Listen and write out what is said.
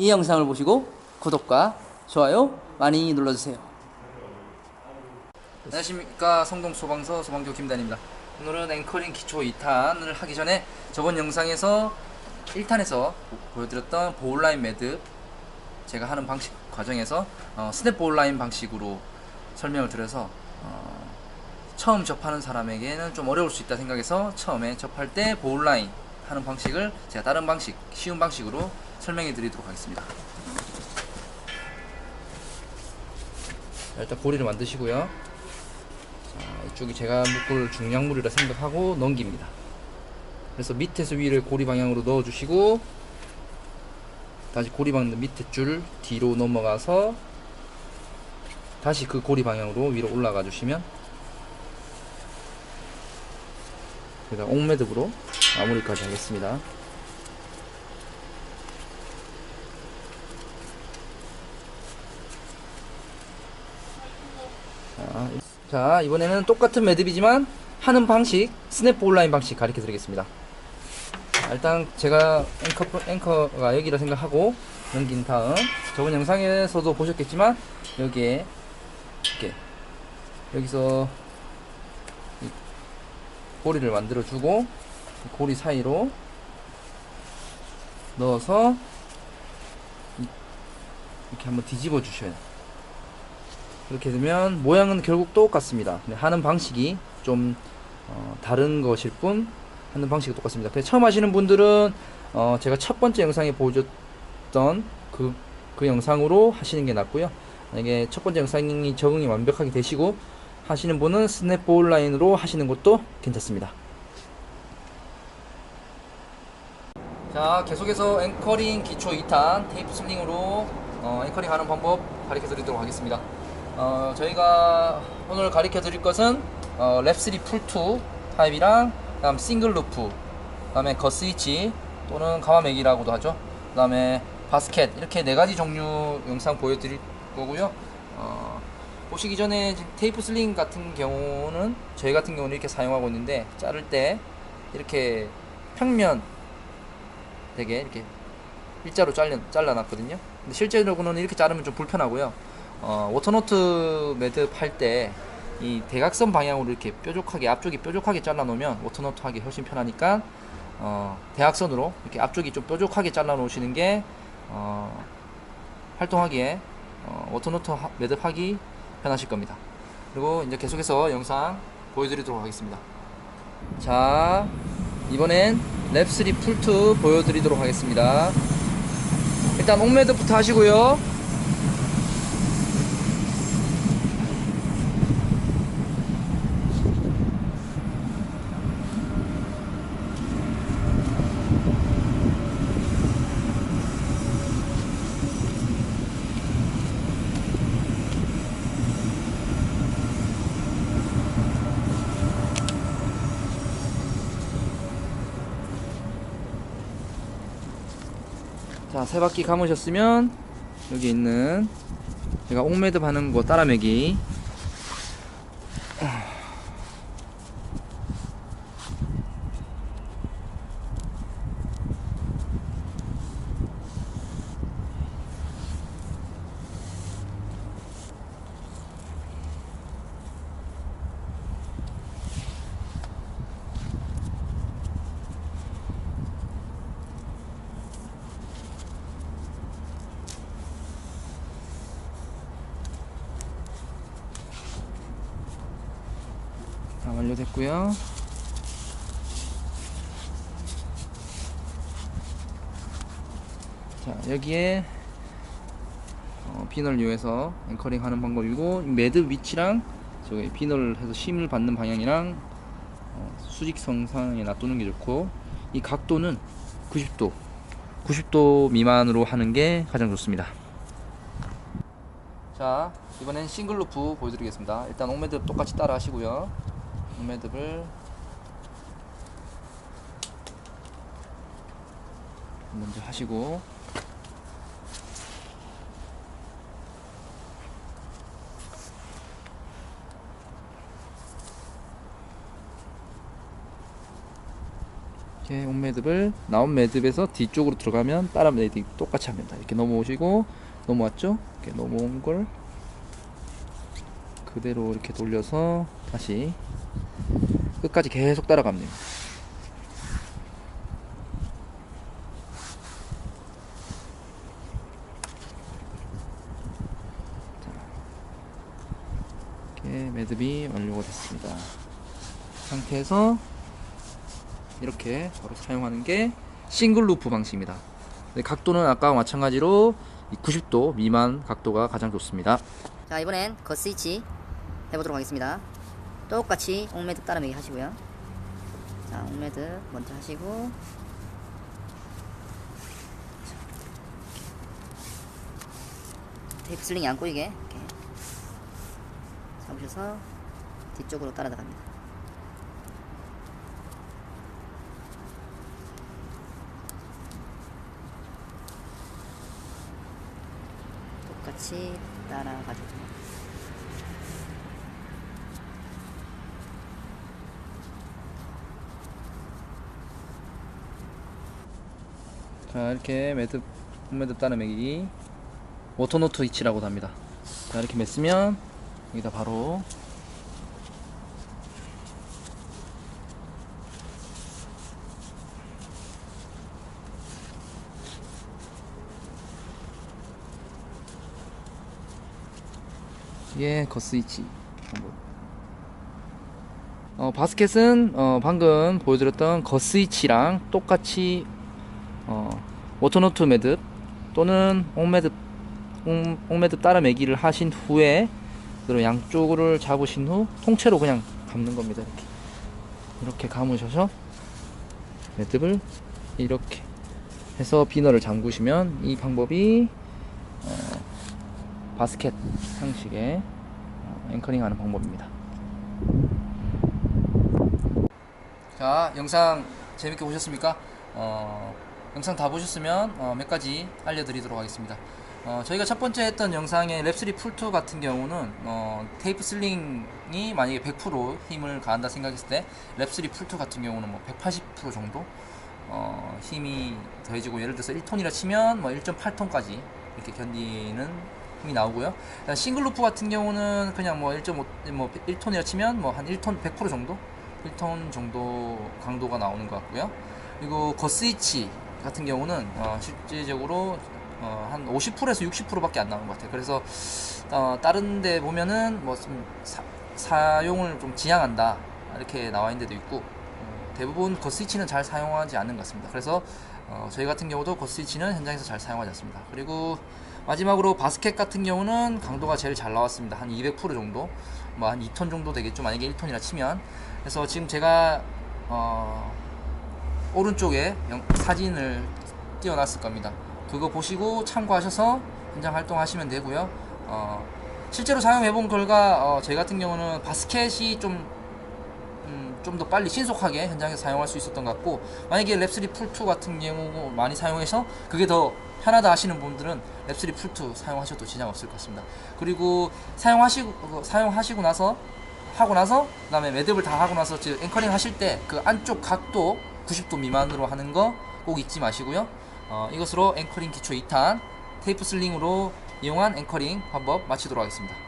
이 영상을 보시고 구독과 좋아요 많이 눌러주세요. 안녕하십니까 성동 소방서 소방교 김단입니다. 오늘은 앵커링 기초 2탄을 하기 전에 저번 영상에서 1탄에서 보여드렸던 보울라인 매듭 제가 하는 방식 과정에서 어, 스냅 보울라인 방식으로 설명을 드려서 어, 처음 접하는 사람에게는 좀 어려울 수 있다 생각해서 처음에 접할 때 보울라인 하는 방식을 제가 다른 방식 쉬운 방식으로 설명해 드리도록 하겠습니다. 자, 일단 고리를 만드시고요. 자, 이쪽이 제가 묶을 중량물이라 생각하고 넘깁니다. 그래서 밑에서 위를 고리 방향으로 넣어주시고 다시 고리 방향 밑에 줄 뒤로 넘어가서 다시 그 고리 방향으로 위로 올라가 주시면 제가 옥매듭으로 마무리까지 하겠습니다. 자, 자, 이번에는 똑같은 매듭이지만 하는 방식 스냅 볼라인 방식 가르쳐 드리겠습니다. 자, 일단 제가 앵커, 앵커가 여기라 생각하고 넘긴 다음 저번 영상에서도 보셨겠지만 여기에 이렇게 여기서 이 고리를 만들어 주고 고리 사이로 넣어서 이- 이렇게 한번 뒤집어 주셔야 돼요. 그렇게 되면 모양은 결국 똑같습니다. 하는 방식이 좀 어, 다른 것일 뿐 하는 방식이 똑같습니다. 처음 하시는 분들은 어, 제가 첫 번째 영상에 보여줬던 그, 그 영상으로 하시는 게 낫고요. 만약에 첫 번째 영상이 적응이 완벽하게 되시고 하시는 분은 스냅볼 라인으로 하시는 것도 괜찮습니다. 자, 계속해서 앵커링 기초 2탄 테이프 슬링으로 어, 앵커링 하는 방법 가르쳐 드리도록 하겠습니다. 어, 저희가 오늘 가르쳐 드릴 것은 어, 랩3 풀2 타입이랑 그다음 싱글 루프 그다음에 거 스위치 또는 가마매기라고도 하죠. 그다음에 바스켓 이렇게 네 가지 종류 영상 보여드릴 거고요. 어, 보시기 전에 테이프 슬링 같은 경우는 저희 같은 경우는 이렇게 사용하고 있는데 자를 때 이렇게 평면 되게 이렇게 일자로 잘라, 잘라놨거든요. 근데 실제로는 이렇게 자르면 좀 불편하고요. 어, 워터노트 매듭 할 때 이 대각선 방향으로 이렇게 뾰족하게 앞쪽이 뾰족하게 잘라 놓으면 워터노트 하기 훨씬 편하니까 어, 대각선으로 이렇게 앞쪽이 좀 뾰족하게 잘라 놓으시는 게 어, 활동하기에 어, 워터노트 하- 매듭 하기 편하실 겁니다. 그리고 이제 계속해서 영상 보여드리도록 하겠습니다. 자, 이번엔 랩3 풀2 보여드리도록 하겠습니다. 일단 옥매듭부터 하시고요. 자, 세 바퀴 감으셨으면 여기 있는 제가 옥매듭 하는 거 따라매기 됐고요. 자, 여기에 어, 비널 이용해서 앵커링 하는 방법이고 매듭 위치랑 저기 비널 해서 힘을 받는 방향이랑 어, 수직성 상에 놔두는 게 좋고 이 각도는 90도 90도 미만으로 하는 게 가장 좋습니다. 자 이번엔 싱글 루프 보여드리겠습니다. 일단 옥매듭 똑같이 따라 하시고요. 옥매듭을 먼저 하시고 이렇게 온 매듭을 나온 매듭에서 뒤쪽으로 들어가면 다른 매듭이 똑같이 합니다. 이렇게 넘어오시고 넘어왔죠? 이렇게 넘어온 걸 그대로 이렇게 돌려서 다시 끝까지 계속 따라갑니다. 이렇게 매듭이 완료가 됐습니다. 상태에서 이렇게 바로 사용하는 게 싱글 루프 방식입니다. 네, 각도는 아까와 마찬가지로 90도 미만 각도가 가장 좋습니다. 자 이번엔 겉스위치 해보도록 하겠습니다 똑같이 옥매듭 따라매기 하시고요. 자 옥매듭 먼저 하시고. 테이프 슬링이 안 꼬이게. 이렇게. 잡으셔서 뒤쪽으로 따라 나갑니다. 똑같이 따라가지고 자 이렇게 매듭 매듭 따라매기 워터노트 위치라고도 합니다. 자 이렇게 맸으면 여기다 바로 예, 겉스위치 방법. 어, 바스켓은 어, 방금 보여드렸던 겉스위치랑 똑같이 어, 워터노트 매듭 또는 옥매듭 옥- 옥매듭 따라 매기를 하신 후에 그리고 양쪽을 잡으신 후 통째로 그냥 감는 겁니다 이렇게 이렇게 감으셔서 매듭을 이렇게 해서 비너를 잠그시면 이 방법이 어, 바스켓 형식의 어, 앵커링 하는 방법입니다 자 영상 재밌게 보셨습니까? 어, 영상 다 보셨으면 어, 몇 가지 알려드리도록 하겠습니다. 어, 저희가 첫 번째 했던 영상의 랩3 풀2 같은 경우는 어, 테이프 슬링이 만약에 100% 힘을 가한다 생각했을 때 랩3 풀2 같은 경우는 뭐 180% 정도 어, 힘이 더해지고 예를 들어서 1톤이라 치면 뭐 1.8톤까지 이렇게 견디는 힘이 나오고요. 그다음 싱글 루프 같은 경우는 그냥 뭐 1.5, 뭐 1톤이라 치면 뭐 한 1톤 100% 정도 1톤 정도 강도가 나오는 것 같고요. 그리고 거스위치 같은 경우는 어, 실제적으로 어, 한 50%에서 60%밖에 안 나오는 것 같아요. 그래서 어, 다른 데 보면은 뭐 좀 사용을 좀 지향한다 이렇게 나와 있는 데도 있고 어, 대부분 거스위치는 잘 사용하지 않는 것 같습니다. 그래서 어, 저희 같은 경우도 거스위치는 현장에서 잘 사용하지 않습니다. 그리고 마지막으로 바스켓 같은 경우는 강도가 제일 잘 나왔습니다. 한 200% 정도, 뭐 한 2톤 정도 되겠죠. 만약에 1톤이라 치면. 그래서 지금 제가 어, 오른쪽에 영- 사진을 띄워놨을 겁니다. 그거 보시고 참고하셔서 현장 활동하시면 되고요. 어, 실제로 사용해본 결과 어, 저희 같은 경우는 바스켓이 좀 음, 좀더 빨리 신속하게 현장에서 사용할 수 있었던 것 같고 만약에 랩3 풀2 같은 경우 많이 사용해서 그게 더 편하다 하시는 분들은 랩3 풀2 사용하셔도 지장 없을 것 같습니다. 그리고 사용하시고 어, 사용하시고 나서 하고 나서 그다음에 매듭을 다 하고 나서 앵커링 하실 때 그 안쪽 각도 90도 미만으로 하는 거 꼭 잊지 마시고요. 어, 이것으로 앵커링 기초 2탄 테이프 슬링으로 이용한 앵커링 방법 마치도록 하겠습니다.